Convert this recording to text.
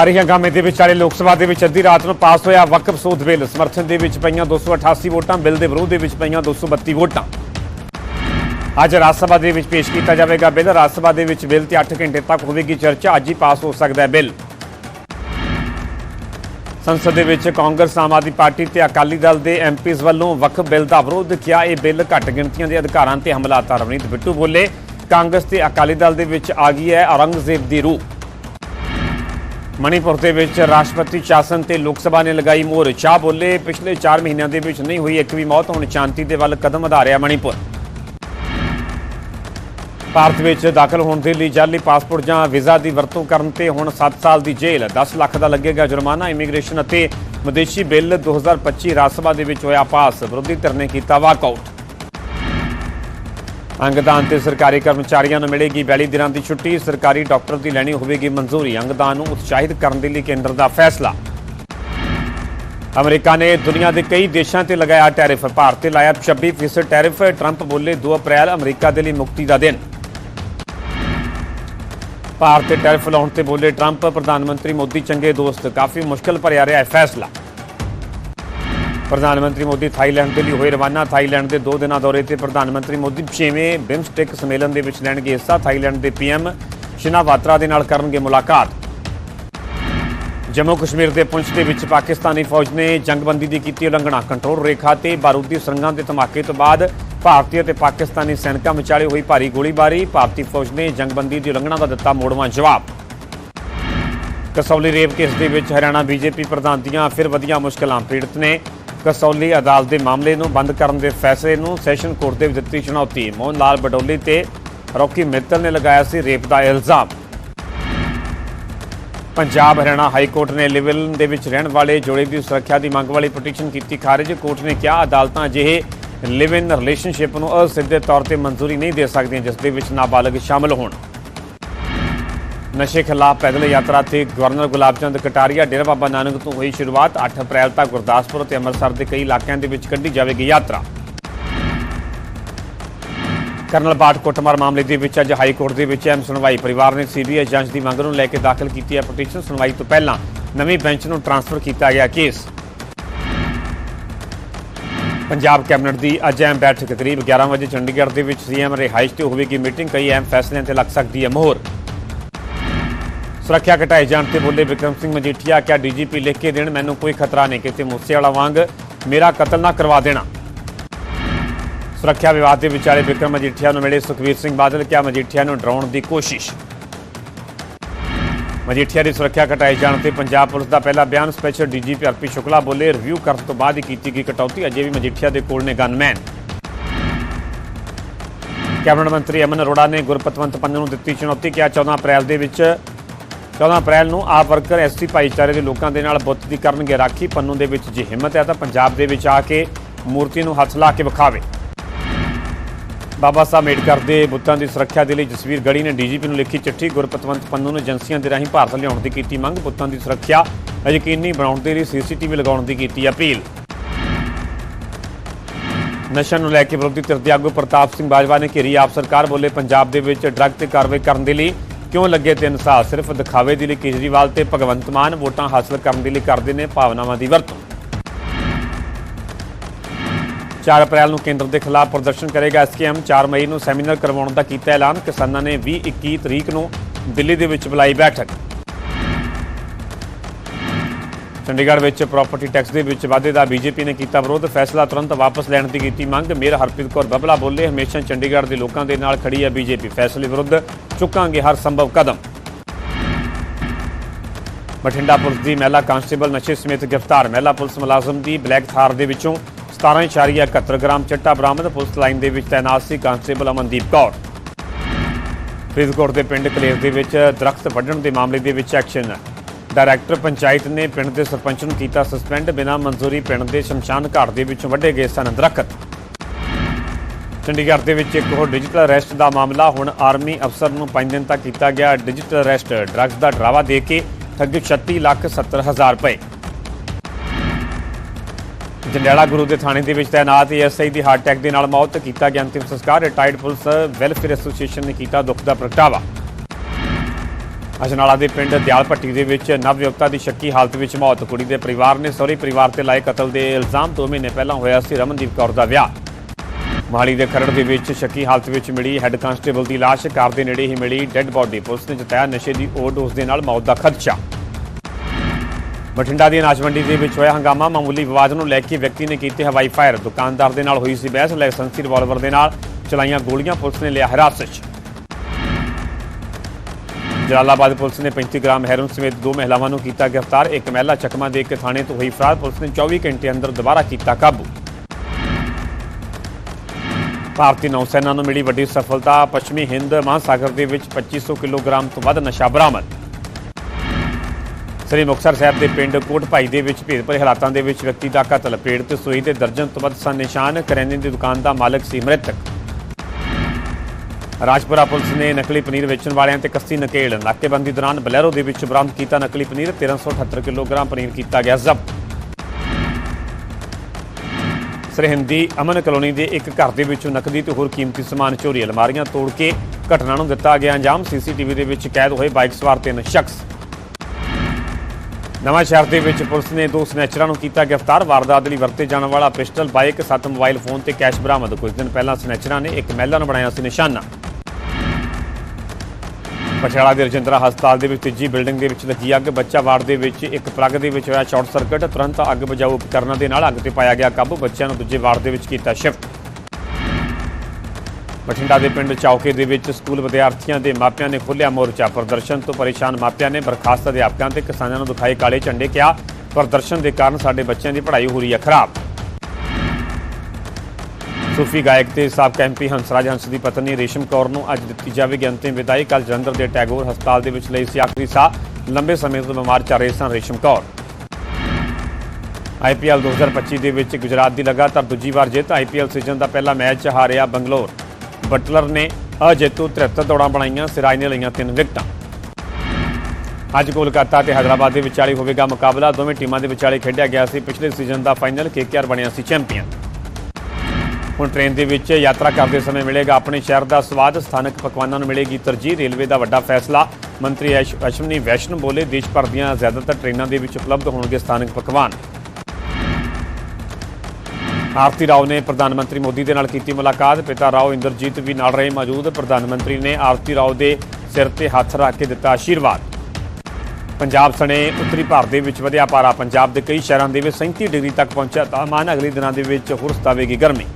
ਭਾਰੀ ਹੰਗਾਮੇ ਦੇ ਵਿਚਾਲੇ ਲੋਕ ਸਭਾ ਦੇ ਵਿੱਚ ਅੱਧੀ ਰਾਤ ਨੂੰ ਪਾਸ ਹੋਇਆ ਵਕਫ ਸੋਧ ਬਿੱਲ। ਸਮਰਥਨ ਦੇ ਵਿੱਚ ਪਈਆਂ 288 ਵੋਟਾਂ, ਬਿੱਲ ਦੇ ਵਿਰੋਧ ਦੇ ਵਿੱਚ ਪਈਆਂ 232 ਵੋਟਾਂ। ਅੱਜ ਰਾਜ ਸਭਾ ਦੇ ਵਿੱਚ ਪੇਸ਼ ਕੀਤਾ ਜਾਵੇਗਾ ਬਿੱਲ। ਰਾਜ ਸਭਾ ਦੇ ਵਿੱਚ ਬਿੱਲ ਤੇ 8 ਘੰਟੇ ਤੱਕ ਹੋਵੇਗੀ ਚਰਚਾ। ਅੱਜ ਹੀ ਪਾਸ ਹੋ ਸਕਦਾ ਹੈ ਬਿੱਲ। ਸੰਸਦ ਦੇ ਵਿੱਚ ਕਾਂਗਰਸ, ਆਮ ਆਦਮੀ ਪਾਰਟੀ ਤੇ ਅਕਾਲੀ ਦਲ ਦੇ ਐਮਪੀਜ਼ ਵੱਲੋਂ ਵਕਫ ਬਿੱਲ ਦਾ ਵਿਰੋਧ ਕੀਤਾ ਇਹ ਬਿੱਲ ਘੱਟ ਗਿਣਤੀਆਂ ਦੇ ਅਧਿਕਾਰਾਂ ਤੇ ਹਮਲਾ ਤਾਂ ਰਵਨੀਤ ਬਿੱਟੂ ਬੋਲੇ। ਕਾਂਗਰਸ ਤੇ ਅਕਾਲੀ ਦਲ ਦੇ ਵਿੱਚ ਆ ਗਈ ਹੈ ਔਰੰਗਜ਼ੇਬ ਦੀ ਰੂਹ। ਮਣੀਪੁਰ ਦੇ ਵਿੱਚ ਰਾਸ਼ਟਰਪਤੀ ਸ਼ਾਸਨ ਤੇ ਲੋਕ ਸਭਾ ਨੇ ਲਗਾਈ ਮੋਹਰ। ਚਾਹ ਬੋਲੇ ਪਿਛਲੇ 4 ਮਹੀਨਿਆਂ ਦੇ ਵਿੱਚ ਨਹੀਂ ਹੋਈ, ਇੱਕ ਵੀ ਮੌਤ, ਹੁਣ ਸ਼ਾਂਤੀ ਦੇ ਵੱਲ ਕਦਮ ਵਧਾ ਰਿਹਾ ਮਣੀਪੁਰ। ਭਾਰਤ ਵਿੱਚ ਦਾਖਲ ਹੋਣ ਦੇ ਲਈ ਜਾਲੀ ਪਾਸਪੋਰਟ ਜਾਂ ਵੀਜ਼ਾ ਦੀ ਵਰਤੋਂ ਕਰਨ ਤੇ ਹੁਣ 7 ਸਾਲ ਦੀ ਜੇਲ੍ਹ। 10 ਲੱਖ ਦਾ ਲੱਗੇਗਾ ਜੁਰਮਾਨਾ, ਇਮੀਗ੍ਰੇਸ਼ਨ ਅਤੇ ਵਿਦੇਸ਼ੀ ਬਿੱਲ। 2025 ਰਾਜ ਸਭਾ ਦੇ ਵਿੱਚ ਹੋਇਆ ਪਾਸ। ਵਿਰੋਧੀ ਧਿਰ ਨੇ ਕੀਤਾ ਵਾਕਆਊਟ ਅੰਗਦਾਨ ਤੇ ਸਰਕਾਰੀ ਕਰਮਚਾਰੀਆਂ ਨੂੰ ਮਿਲੇਗੀ 42 ਦਿਨਾਂ ਦੀ ਛੁੱਟੀ। ਸਰਕਾਰੀ ਡਾਕਟਰ ਦੀ ਲੈਣੀ ਹੋਵੇਗੀ ਮਨਜ਼ੂਰੀ। ਅੰਗਦਾਨ ਨੂੰ ਉਤਸ਼ਾਹਿਤ ਕਰਨ ਦੇ ਲਈ ਕੇਂਦਰ ਦਾ ਫੈਸਲਾ। ਅਮਰੀਕਾ ਨੇ ਦੁਨੀਆ ਦੇ ਕਈ ਦੇਸ਼ਾਂ ਤੇ ਲਗਾਇਆ ਟੈਰਿਫ। ਭਾਰਤ ਤੇ ਲਾਇਆ 26% ਟੈਰਿਫ। ਟਰੰਪ ਬੋਲੇ 2 ਅਪ੍ਰੈਲ, ਅਮਰੀਕਾ ਦੇ ਲਈ ਮੁਕਤੀ ਦਾ ਦਿਨ। ਭਾਰਤ ਤੇ ਟੈਰਿਫ ਲਾਉਣ ਤੇ ਬੋਲੇ ਟਰੰਪ। ਪ੍ਰਧਾਨ ਮੰਤਰੀ ਮੋਦੀ ਚੰਗੇ ਦੋਸਤ। ਕਾਫੀ ਮੁਸ਼ਕਲ ਭਰਿਆ ਰਿਹਾ ਹੈ ਫੈਸਲਾ। ਪ੍ਰਧਾਨ ਮੰਤਰੀ ਮੋਦੀ ਥਾਈਲੈਂਡ ਦੇ ਲਈ ਹੋਏ ਰਵਾਨਾ। ਥਾਈਲੈਂਡ ਦੇ 2 ਦਿਨਾਂ ਦੌਰੇ ਤੇ ਪ੍ਰਧਾਨ ਮੰਤਰੀ ਮੋਦੀ 6ਵੇਂ ਬਿਮਸਟਿਕ ਸੰਮੇਲਨ ਦੇ ਵਿੱਚ ਲੈਣਗੇ ਹਿੱਸਾ। ਥਾਈਲੈਂਡ ਦੇ ਪੀਐਮ ਸ਼ਿਨਾਵਾਤਰਾ ਦੇ ਨਾਲ ਕਰਨਗੇ ਮੁਲਾਕਾਤ। ਜੰਮੂ ਕਸ਼ਮੀਰ ਦੇ ਪੁੰਛ ਦੇ ਵਿੱਚ ਪਾਕਿਸਤਾਨੀ ਫੌਜ ਨੇ ਜੰਗਬੰਦੀ ਦੀ ਕੀਤੀ ਉਲੰਘਣਾ। ਕੰਟਰੋਲ ਰੇਖਾ ਤੇ ਬਾਰੂਦੀ ਸੁਰੰਗਾਂ ਦੇ ਧਮਾਕੇ ਤੋਂ ਬਾਅਦ ਭਾਰਤੀ ਅਤੇ ਪਾਕਿਸਤਾਨੀ ਸੈਨਿਕਾਂ ਵਿਚਾਲੇ ਹੋਈ ਭਾਰੀ ਗੋਲੀਬਾਰੀ। ਭਾਰਤੀ ਫੌਜ ਨੇ ਜੰਗਬੰਦੀ ਦੀ ਉਲੰਘਣਾ ਦਾ ਦਿੱਤਾ ਮੋੜਵਾਂ ਜਵਾਬ। ਕਸੌਲੀ ਰੇਪ ਕੇਸ ਦੇ ਵਿੱਚ ਹਰਿਆਣਾ ਬੀਜੇਪੀ ਪ੍ਰਧਾਨ ਦੀਆਂ ਫਿਰ ਵਧੀਆਂ ਮੁਸ਼ਕਲਾਂ। ਪੀੜਤ ਨੇ ਕਸੌਲੀ ਅਦਾਲਤ ਦੇ ਮਾਮਲੇ ਨੂੰ ਬੰਦ ਕਰਨ ਦੇ ਫੈਸਲੇ ਨੂੰ ਸੈਸ਼ਨ ਕੋਰਟ ਦੇ ਵਿੱਚ ਦਿੱਤੀ ਚੁਣੌਤੀ। ਮੋਹਨ ਲਾਲ ਬਡੋਲੀ ਤੇ ਰੌਕੀ ਮਿੱਤਲ ਨੇ ਲਗਾਇਆ ਸੀ ਰੇਪ ਦਾ ਇਲਜ਼ਾਮ। ਪੰਜਾਬ ਹਰਿਆਣਾ ਹਾਈ ਕੋਰਟ ਨੇ ਲਿਵਲ ਦੇ ਵਿੱਚ ਰਹਿਣ ਵਾਲੇ ਜੋੜੇ ਦੀ ਸੁਰੱਖਿਆ ਦੀ ਮੰਗ ਵਾਲੀ ਪਟੀਸ਼ਨ ਕੀਤੀ ਖਾਰਜ। ਕੋਰਟ ਨੇ ਕਿਹਾ, ਅਦਾਲਤਾਂ ਅਜਿਹੇ ਲਿਵ ਇਨ ਰਿਲੇਸ਼ਨਸ਼ਿਪ ਨੂੰ ਅਸਿੱਧੇ ਤੌਰ ਤੇ ਮਨਜ਼ੂਰੀ ਨਹੀਂ ਦੇ ਸਕਦੀਆਂ, ਜਿਸ ਦੇ ਵਿੱਚ ਨਾਬਾਲਗ ਸ਼ਾਮਲ ਹੋਣ। ਨਸ਼ੇ ਖਿਲਾਫ ਪੈਦਲ ਯਾਤਰਾ ਤੇ ਗਵਰਨਰ ਗੁਲਾਬ ਚੰਦ ਕਟਾਰੀਆ, ਡੇਰਾ ਬਾਬਾ ਨਾਨਕ ਤੋਂ ਹੋਈ ਸ਼ੁਰੂਆਤ 8 ਅਪ੍ਰੈਲ ਤੱਕ ਗੁਰਦਾਸਪੁਰ ਤੇ ਅੰਮ੍ਰਿਤਸਰ ਦੇ ਕਈ ਇਲਾਕਿਆਂ ਦੇ ਵਿੱਚ ਕੱਢੀ ਜਾਵੇਗੀ ਯਾਤਰਾ। ਕਰਨਲ ਬਾਟ ਕੁੱਟਮਾਰ ਮਾਮਲੇ ਦੇ ਵਿੱਚ ਅੱਜ ਹਾਈ ਕੋਰਟ ਦੇ ਵਿੱਚ ਅਹਿਮ ਸੁਣਵਾਈ। ਪਰਿਵਾਰ ਨੇ ਸੀਬੀਆਈ ਜਾਂਚ ਦੀ ਮੰਗ ਨੂੰ ਲੈ ਕੇ ਦਾਖਲ ਕੀਤੀ ਹੈ ਪਟੀਸ਼ਨ। ਸੁਣਵਾਈ ਤੋਂ ਪਹਿਲਾਂ ਨਵੀਂ ਬੈਂਚ ਨੂੰ ਟ੍ਰਾਂਸਫਰ ਕੀਤਾ ਗਿਆ ਕੇਸ। ਪੰਜਾਬ ਕੈਬਨਿਟ ਦੀ ਅੱਜ ਅਹਿਮ ਬੈਠਕ ਕਰੀਬ 11 ਵਜੇ ਚੰਡੀਗੜ੍ਹ ਦੇ ਵਿੱਚ ਸੀਐਮ ਰਿਹਾਇਸ਼ ਤੇ ਹੋਵੇਗੀ ਮੀਟਿੰਗ। ਕਈ ਅਹਿਮ ਫੈਸਲਿਆਂ ਤੇ ਲੱਗ ਸਕਦੀ ਹੈ ਮੋਹਰ। ਸੁਰੱਖਿਆ ਘਟਾਏ ਜਾਣ ਤੇ ਬੋਲੇ ਵਿਕਰਮ ਸਿੰਘ ਮਜੀਠੀਆ ਕਿਹਾ ਡੀਜੀਪੀ ਲਿਖ ਕੇ ਦੇਣ, ਮੈਨੂੰ ਕੋਈ ਖਤਰਾ ਨਹੀਂ ਕਿਤੇ ਮੂਸੇ ਵਾਲਾ ਵਾਂਗ ਮੇਰਾ ਕਤਲ ਨਾ ਕਰਵਾ ਦੇਣਾ। ਸੁਰੱਖਿਆ ਵਿਵਾਦ ਦੇ ਵਿਚਾਲੇ ਵਿਕਰਮ ਮਜੀਠੀਆ ਨੂੰ ਮਿਲੇ ਸੁਖਵੀਰ ਸਿੰਘ ਬਾਦਲ, ਕਿਹਾ ਮਜੀਠੀਆ ਨੂੰ ਡਰਾਉਣ ਦੀ ਕੋਸ਼ਿਸ਼। ਮਜੀਠੀਆ ਦੀ ਸੁਰੱਖਿਆ ਘਟਾਏ ਜਾਣ ਤੇ ਪੰਜਾਬ ਪੁਲਿਸ ਦਾ ਪਹਿਲਾ ਬਿਆਨ, ਸਪੈਸ਼ਲ ਡੀਜੀਪੀ ਅਰਪੀ ਸ਼ੁਕਲਾ ਬੋਲੇ ਰਿਵਿਊ ਕਰਨ ਤੋਂ ਬਾਅਦ ਹੀ ਕੀਤੀ ਗਈ ਕਟੌਤੀ, ਅਜੇ ਵੀ ਮਜੀਠੀਆ ਦੇ ਕੋਲ ਨੇ ਗਨਮੈਨ। ਕੈਬਨਿਟ ਮੰਤਰੀ ਅਮਨ ਅਰੋੜਾ ਨੇ ਗੁਰਪਤਵੰਤ ਪੰਨੂ ਨੂੰ ਦਿੱਤੀ ਚੁਣੌਤੀ, ਕਿਹਾ 14 ਅਪ੍ਰੈਲ ਦੇ ਵਿੱਚ 14 ਅਪ੍ਰੈਲ ਨੂੰ ਆਪ ਵਰਕਰ ਐਸਟੀ ਭਾਈਚਾਰੇ ਦੇ ਲੋਕਾਂ ਦੇ ਨਾਲ ਬੁੱਤ ਦੀ ਕਰਨਗੇ ਰਾਖੀ। ਪੰਨੂ ਦੇ ਵਿੱਚ ਜੇ ਹਿੰਮਤ ਹੈ ਤਾਂ ਪੰਜਾਬ ਦੇ ਵਿੱਚ ਆ ਕੇ ਮੂਰਤੀ ਨੂੰ ਹੱਥ ਲਾ ਕੇ ਵਿਖਾਵੇ। ਬਾਬਾ ਸਾਹਿਬ ਅੰਬੇਡਕਰ ਦੇ ਬੁੱਤਾਂ ਦੀ ਸੁਰੱਖਿਆ ਦੇ ਲਈ ਜਸਵੀਰ ਗੜੀ ਨੇ ਡੀਜੀਪੀ ਨੂੰ ਲਿਖੀ ਚਿੱਠੀ। ਗੁਰਪਤਵੰਤ ਪੰਨੂ ਨੇ ਏਜੰਸੀਆਂ ਦੇ ਰਾਹੀਂ ਭਾਰਤ ਲਿਆਉਣ ਦੀ ਕੀਤੀ ਮੰਗ। ਬੁੱਤਾਂ ਦੀ ਸੁਰੱਖਿਆ ਯਕੀਨੀ ਬਣਾਉਣ ਦੇ ਲਈ ਸੀਸੀਟੀਵੀ ਲਗਾਉਣ ਦੀ ਕੀਤੀ ਅਪੀਲ। ਨਸ਼ਾ ਨੂੰ ਲੈ ਕੇ ਵਿਰੋਧੀ ਧਿਰ ਦੇ ਆਗੂ ਪ੍ਰਤਾਪ ਸਿੰਘ ਬਾਜਵਾ ਨੇ ਘੇਰੀ ਆਪ ਸਰਕਾਰ ਬੋਲੇ, ਪੰਜਾਬ ਦੇ ਵਿੱਚ ਡਰੱਗ ਤੇ ਕਾਰਵਾਈ ਕਰਨ ਦੇ ਲਈ ਕਿਉਂ ਲੱਗੇ ਤਿੰਨ ਸਾਲ ਸਿਰਫ ਦਿਖਾਵੇ ਦੇ ਲਈ ਕੇਜਰੀਵਾਲ ਤੇ ਭਗਵੰਤ ਮਾਨ ਵੋਟਾਂ ਹਾਸਲ ਕਰਨ ਦੇ ਲਈ ਕਰਦੇ ਨੇ ਭਾਵਨਾਵਾਂ ਦੀ ਵਰਤੋਂ? 4 ਅਪ੍ਰੈਲ ਨੂੰ ਕੇਂਦਰ ਦੇ ਖਿਲਾਫ ਪ੍ਰਦਰਸ਼ਨ ਕਰੇਗਾ ਐਸਕੇਐਮ 4 ਮਈ ਨੂੰ ਸੈਮੀਨਾਰ ਕਰਵਾਉਣ ਦਾ ਕੀਤਾ ਐਲਾਨ। ਕਿਸਾਨਾਂ ਨੇ 20-21 ਤਰੀਕ ਨੂੰ ਦਿੱਲੀ ਦੇ ਵਿੱਚ ਬੁਲਾਈ ਬੈਠਕ। ਚੰਡੀਗੜ੍ਹ ਵਿੱਚ ਪ੍ਰਾਪਰਟੀ ਟੈਕਸ ਦੇ ਵਿੱਚ ਵਾਧੇ ਦਾ ਬੀਜੇਪੀ ਨੇ ਕੀਤਾ ਵਿਰੋਧ। ਫੈਸਲਾ ਤੁਰੰਤ ਵਾਪਸ ਲੈਣ ਦੀ ਕੀਤੀ ਮੰਗ। ਮੇਅਰ ਹਰਪ੍ਰੀਤ ਕੌਰ ਬਬਲਾ ਬੋਲੇ, ਹਮੇਸ਼ਾ ਚੰਡੀਗੜ੍ਹ ਦੇ ਲੋਕਾਂ ਦੇ ਨਾਲ ਖੜੀ ਹੈ ਬੀਜੇਪੀ ਫੈਸਲੇ ਵਿਰੁੱਧ ਚੁੱਕਾਂਗੇ ਹਰ ਸੰਭਵ ਕਦਮ। ਬਠਿੰਡਾ ਪੁਲਿਸ ਦੀ ਮਹਿਲਾ ਕਾਂਸਟੇਬਲ ਨਸ਼ੇ ਸਮੇਤ ਗ੍ਰਿਫਤਾਰ। ਮਹਿਲਾ ਪੁਲਿਸ ਮੁਲਾਜ਼ਮ ਦੀ ਬਲੈਕ ਥਾਰ ਦੇ ਵਿੱਚੋਂ 17.71 ਗ੍ਰਾਮ ਚਿੱਟਾ ਬਰਾਮਦ। ਪੁਲਿਸ ਲਾਈਨ ਦੇ ਵਿੱਚ ਤਾਇਨਾਤ ਸੀ ਕਾਂਸਟੇਬਲ ਅਮਨਦੀਪ ਕੌਰ। ਫਰੀਦਕੋਟ ਦੇ ਪਿੰਡ ਕਲੇਰ ਦੇ ਵਿੱਚ ਦਰਖਤ ਵੱਢਣ ਦੇ ਮਾਮਲੇ ਦੇ ਵਿੱਚ ਐਕਸ਼ਨ। ਡਾਇਰੈਕਟਰ ਪੰਚਾਇਤ ਨੇ ਪਿੰਡ ਦੇ ਸਰਪੰਚ ਨੂੰ ਕੀਤਾ ਸਸਪੈਂਡ ਬਿਨਾਂ ਮਨਜ਼ੂਰੀ ਪਿੰਡ ਦੇ ਸ਼ਮਸ਼ਾਨ ਘਾਟ ਦੇ ਵਿੱਚੋਂ ਵੱਢੇ ਗਏ ਸਨ ਦਰਖਤ। ਚੰਡੀਗੜ੍ਹ ਦੇ ਵਿੱਚ ਇੱਕ ਹੋਰ ਡਿਜੀਟਲ ਅਰੈਸਟ ਦਾ ਮਾਮਲਾ ਹੁਣ ਆਰਮੀ ਅਫਸਰ ਨੂੰ 5 ਦਿਨ ਤੱਕ ਕੀਤਾ ਗਿਆ ਡਿਜੀਟਲ ਅਰੈਸਟ ਡਰੱਗਸ ਦਾ ਡਰਾਵਾ ਦੇ ਕੇ ਠੱਗੀ 36 ਲੱਖ 70 ਹਜ਼ਾਰ ਰੁਪਏ। ਜੰਡਿਆਲਾ ਗੁਰੂ ਦੇ ਥਾਣੇ ਦੇ ਵਿੱਚ ਤਾਇਨਾਤ ਐਸਆਈ ਦੀ ਹਾਰਟ ਅਟੈਕ ਦੇ ਨਾਲ ਮੌਤ ਕੀਤਾ ਗਿਆ ਅੰਤਿਮ ਸੰਸਕਾਰ। ਰਿਟਾਇਰਡ ਪੁਲਿਸ ਵੈਲਫੇਅਰ ਐਸੋਸੀਏਸ਼ਨ ਨੇ ਕੀਤਾ ਦੁੱਖ ਦਾ ਪ੍ਰਗਟਾਵਾ। ਅਜਨਾਲਾ ਦੇ ਪਿੰਡ ਦਿਆਲ ਭੱਟੀ ਦੇ ਵਿੱਚ ਨਵਯੁਵਕਤਾ ਦੀ ਸ਼ੱਕੀ ਹਾਲਤ ਵਿੱਚ ਮੌਤ। ਕੁੜੀ ਦੇ ਪਰਿਵਾਰ ਨੇ ਸਹੁਰੇ ਪਰਿਵਾਰ ਤੇ ਲਾਏ ਕਤਲ ਦੇ ਇਲਜ਼ਾਮ। 2 ਮਹੀਨੇ ਪਹਿਲਾਂ ਹੋਇਆ ਸੀ ਰਮਨਦੀਪ ਕੌਰ ਦਾ ਵਿਆਹ। ਮੋਹਾਲੀ ਦੇ ਖਰੜ ਦੇ ਵਿੱਚ ਸ਼ੱਕੀ ਹਾਲਤ ਵਿੱਚ ਮਿਲੀ ਹੈੱਡ ਕਾਂਸਟੇਬਲ ਦੀ ਲਾਸ਼। ਕਾਰ ਦੇ ਨੇੜੇ ਹੀ ਮਿਲੀ ਡੈੱਡ ਬਾਡੀ। ਪੁਲਿਸ ਨੇ ਜਤਾਇਆ ਨਸ਼ੇ ਦੀ ਓਵਰਡੋਜ਼ ਦੇ ਨਾਲ ਮੌਤ ਦਾ ਖਦਸ਼ਾ। ਬਠਿੰਡਾ ਦੀ ਅਨਾਜ ਮੰਡੀ ਦੇ ਵਿੱਚ ਹੋਇਆ ਹੰਗਾਮਾ। ਮਾਮੂਲੀ ਵਿਵਾਦ ਨੂੰ ਲੈ ਕੇ ਵਿਅਕਤੀ ਨੇ ਕੀਤੇ ਹਵਾਈ ਫਾਇਰ। ਦੁਕਾਨਦਾਰ ਦੇ ਨਾਲ ਹੋਈ ਸੀ ਬਹਿਸ। ਲਾਇਸੈਂਸੀ ਰਿਵਾਲਵਰ ਦੇ ਨਾਲ ਚਲਾਈਆਂ ਗੋਲੀਆਂ। ਪੁਲਿਸ ਨੇ ਲਿਆ ਹਿਰਾਸਤ। 'ਚ ਜਲਾਲਾਬਾਦ ਪੁਲਿਸ ਨੇ 35 ਗ੍ਰਾਮ ਹੈਰੋਨ ਸਮੇਤ ਦੋ ਮਹਿਲਾਵਾਂ ਨੂੰ ਕੀਤਾ ਗ੍ਰਿਫਤਾਰ। ਇੱਕ ਮਹਿਲਾ ਚਕਮਾ ਦੇ ਕੇ ਥਾਣੇ ਤੋਂ ਹੋਈ ਫਰਾਰ। ਪੁਲਿਸ ਨੇ 24 ਘੰਟੇ ਅੰਦਰ ਦੁਬਾਰਾ ਕੀਤਾ ਕਾਬੂ। ਭਾਰਤੀ ਨੌਸੈਨਾ ਨੂੰ ਮਿਲੀ ਵੱਡੀ ਸਫਲਤਾ। ਪੱਛਮੀ ਹਿੰਦ ਮਹਾਸਾਗਰ ਦੇ ਵਿੱਚ 2500 ਕਿਲੋਗ੍ਰਾਮ ਤੋਂ ਵੱਧ ਨਸ਼ਾ ਬਰਾਮਦ। ਸ੍ਰੀ ਮੁਕਤਸਰ ਸਾਹਿਬ ਦੇ ਪਿੰਡ ਕੋਟਭਾਈ ਦੇ ਵਿੱਚ ਭੇਦ ਭਰੇ ਹਾਲਾਤਾਂ ਦੇ ਵਿੱਚ ਵਿਅਕਤੀ ਦਾ ਕਤਲ ਪੇੜ ਤੇ ਸੂਈ ਤੇ ਦਰਜਨ ਤੋਂ ਵੱਧ ਸਨ ਨਿਸ਼ਾਨ। ਕਰਿਆਨੇ ਦੀ ਦੁਕਾਨ ਦਾ ਮਾਲਕ ਸੀ ਮ੍ਰਿਤਕ। ਰਾਜਪੁਰਾ ਪੁਲਿਸ ਨੇ ਨਕਲੀ ਪਨੀਰ ਵੇਚਣ ਵਾਲਿਆਂ ਤੇ ਕਸਤੀ ਨਕੇਲ ਨਾਕੇਬੰਦੀ ਦੌਰਾਨ ਬਲੈਰੋ ਦੇ ਵਿੱਚ ਬਰਾਮਦ ਕੀਤਾ ਨਕਲੀ ਪਨੀਰ 1378 ਕਿਲੋਗ੍ਰਾਮ ਪਨੀਰ ਕੀਤਾ ਗਿਆ ਜ਼ਬਤ। ਸਰਹਿੰਦੀ ਅਮਨ ਕਲੋਨੀ ਦੇ ਇੱਕ ਘਰ ਦੇ ਵਿੱਚੋਂ ਨਕਦੀ ਤੇ ਹੋਰ ਕੀਮਤੀ ਸਮਾਨ ਚੋਰੀ। ਅਲਮਾਰੀਆਂ ਤੋੜ ਕੇ ਘਟਨਾ ਨੂੰ ਦਿੱਤਾ ਗਿਆ ਅੰਜਾਮ। ਸੀਸੀਟੀਵੀ ਦੇ ਵਿੱਚ ਕੈਦ ਹੋਏ ਬਾਈਕ ਸਵਾਰ ਤਿੰਨ ਸ਼ਖਸ। ਨਵਾਂ ਸ਼ਹਿਰ ਦੇ ਵਿੱਚ ਪੁਲਿਸ ਨੇ ਦੋ ਸਨੈਚਰਾਂ ਨੂੰ ਕੀਤਾ ਗ੍ਰਿਫਤਾਰ। ਵਾਰਦਾਤ ਲਈ ਵਰਤੇ ਜਾਣ ਵਾਲਾ ਪਿਸਟਲ, ਬਾਈਕ, ਸੱਤ ਮੋਬਾਈਲ ਫੋਨ ਤੇ ਕੈਸ਼ ਬਰਾਮਦ। ਕੁਝ ਦਿਨ ਪਹਿਲਾਂ ਸਨੈਚਰਾਂ ਨੇ ਇੱਕ ਮਹਿਲਾ ਨੂੰ ਬਣਾਇਆ ਸੀ ਨਿਸ਼ਾਨਾ। ਪਟਿਆਲਾ ਦੇ ਰਜਿੰਦਰਾ ਹਸਪਤਾਲ ਦੇ ਵਿੱਚ ਤੀਜੀ ਬਿਲਡਿੰਗ ਦੇ ਵਿੱਚ ਲੱਗੀ ਅੱਗ। ਬੱਚਾ ਵਾਰਡ ਦੇ ਵਿੱਚ ਇੱਕ ਪਲੱਗ ਦੇ ਵਿੱਚ ਹੋਇਆ ਸ਼ਾਰਟ ਸਰਕਟ। ਤੁਰੰਤ ਅੱਗ ਬੁਝਾਊ ਉਪਕਰਨਾਂ ਦੇ ਨਾਲ ਅੱਗ ਤੇ ਪਾਇਆ ਗਿਆ ਕਾਬੂ। ਬੱਚਿਆਂ ਨੂੰ ਦੂਜੇ ਵਾਰਡ ਦੇ ਵਿੱਚ ਕੀਤਾ ਸ਼ਿਫਟ। ਬਠਿੰਡਾ ਦੇ ਪਿੰਡ ਚੌਕੇ ਦੇ ਵਿੱਚ ਸਕੂਲ ਵਿਦਿਆਰਥੀਆਂ ਦੇ ਮਾਪਿਆਂ ਨੇ ਖੋਲ੍ਹਿਆ ਮੋਰਚਾ। ਪ੍ਰਦਰਸ਼ਨ ਤੋਂ ਪਰੇਸ਼ਾਨ ਮਾਪਿਆਂ ਨੇ ਬਰਖਾਸਤ ਅਧਿਆਪਕਾਂ ਤੇ ਕਿਸਾਨਾਂ ਨੂੰ ਦਿਖਾਏ ਕਾਲੇ ਝੰਡੇ ਕਿਹਾ, ਪ੍ਰਦਰਸ਼ਨ ਦੇ ਕਾਰਨ ਸਾਡੇ ਬੱਚਿਆਂ ਦੀ ਪੜ੍ਹਾਈ ਹੋ ਰਹੀ ਹੈ ਖਰਾਬ। ਸੂਫੀ ਗਾਇਕ ਤੇ ਸਾਬਕਾ ਐਮਪੀ ਹੰਸਰਾਜ ਹੰਸ ਦੀ ਪਤਨੀ ਰੇਸ਼ਮ ਕੌਰ ਨੂੰ ਅੱਜ ਦਿੱਤੀ ਜਾਵੇਗੀ ਅੰਤਿਮ ਵਿਦਾਈ। ਕੱਲ ਜਲੰਧਰ ਦੇ ਟੈਗੋਰ ਹਸਪਤਾਲ ਦੇ ਵਿੱਚ ਲਈ ਸੀ ਆਖਰੀ ਸਾਹ। ਲੰਬੇ ਸਮੇਂ ਤੋਂ ਬਿਮਾਰ ਚੱਲ ਰਹੇ ਸਨ ਰੇਸ਼ਮ ਕੌਰ। ਆਈਪੀਐਲ 2025 ਦੇ ਵਿੱਚ ਗੁਜਰਾਤ ਦੀ ਲਗਾਤਾਰ ਦੂਜੀ ਵਾਰ ਜਿੱਤ। ਆਈਪੀਐਲ ਸੀਜ਼ਨ ਦਾ ਪਹਿਲਾ ਮੈਚ ਹਾਰਿਆ ਬੰਗਲੌਰ। ਬਟਲਰ ਨੇ ਅਜੇਤੂ 73 ਦੌੜਾਂ ਬਣਾਈਆਂ, ਸਿਰਾਜ ਨੇ ਲਈਆਂ ਤਿੰਨ ਵਿਕਟਾਂ। ਅੱਜ ਕੋਲਕਾਤਾ ਤੇ ਹైదరాబాద్ ਦੇ ਵਿਚਾਲੇ ਹੋਵੇਗਾ ਮੁਕਾਬਲਾ। ਦੋਵੇਂ ਟੀਮਾਂ ਦੇ ਵਿਚਾਲੇ ਖੇਡਿਆ ਗਿਆ ਸੀ। ਪਿਛਲੇ ਸੀਜ਼ਨ ਦਾ ਫਾਈਨਲ ਕੇਕੇਆਰ ਬਣਿਆ ਸੀ ਚੈਂਪੀਅਨ। ਹੁਣ ਟ੍ਰੇਨ ਦੇ ਵਿੱਚ ਯਾਤਰਾ ਕਰਦੇ ਸਮੇਂ ਮਿਲੇਗਾ ਆਪਣੇ ਸ਼ਹਿਰ ਦਾ ਸਵਾਦ, ਸਥਾਨਕ ਪਕਵਾਨਾਂ ਨੂੰ ਮਿਲੇਗੀ ਤਰਜੀਹ, ਰੇਲਵੇ ਦਾ ਵੱਡਾ ਫੈਸਲਾ। ਮੰਤਰੀ ਐਸ਼- ਅਸ਼ਵਨੀ ਵੈਸ਼ਨੂ ਬੋਲੇ, ਦੇਸ਼ ਭਰ ਦੀਆਂ ਜ਼ਿਆਦਾਤਰ ਟ੍ਰੇਨਾਂ ਦੇ ਵਿੱਚ ਉਪਲਬਧ ਹੋਣਗੇ ਸਥਾਨਕ ਪਕਵਾਨ। ਆਰਤੀ ਰਾਓ ਨੇ ਪ੍ਰਧਾਨ ਮੰਤਰੀ ਮੋਦੀ ਦੇ ਨਾਲ ਕੀਤੀ ਮੁਲਾਕਾਤ। ਪਿਤਾ ਰਾਓ ਇੰਦਰਜੀਤ ਵੀ ਨਾਲ ਰਹੇ ਮੌਜੂਦ। ਪ੍ਰਧਾਨ ਮੰਤਰੀ ਨੇ ਆਰਤੀ ਰਾਓ ਦੇ ਸਿਰ ਤੇ ਹੱਥ ਰੱਖ ਕੇ ਦਿੱਤਾ ਆਸ਼ੀਰਵਾਦ ਪੰਜਾਬ ਸਣੇ ਉੱਤਰੀ ਭਾਰਤ ਦੇ ਵਿੱਚ ਵਧਿਆ ਪਾਰਾ। ਪੰਜਾਬ ਦੇ ਕਈ ਸ਼ਹਿਰਾਂ ਦੇ ਵਿੱਚ 37 ਡਿਗਰੀ ਤੱਕ ਪਹੁੰਚਿਆ। ਤਾਪਮਾਨ ਅਗਲੇ ਦਿਨਾਂ ਦੇ ਵਿੱਚ ਹੋਰ ਸਤਾਵੇਗੀ ਗਰਮੀ।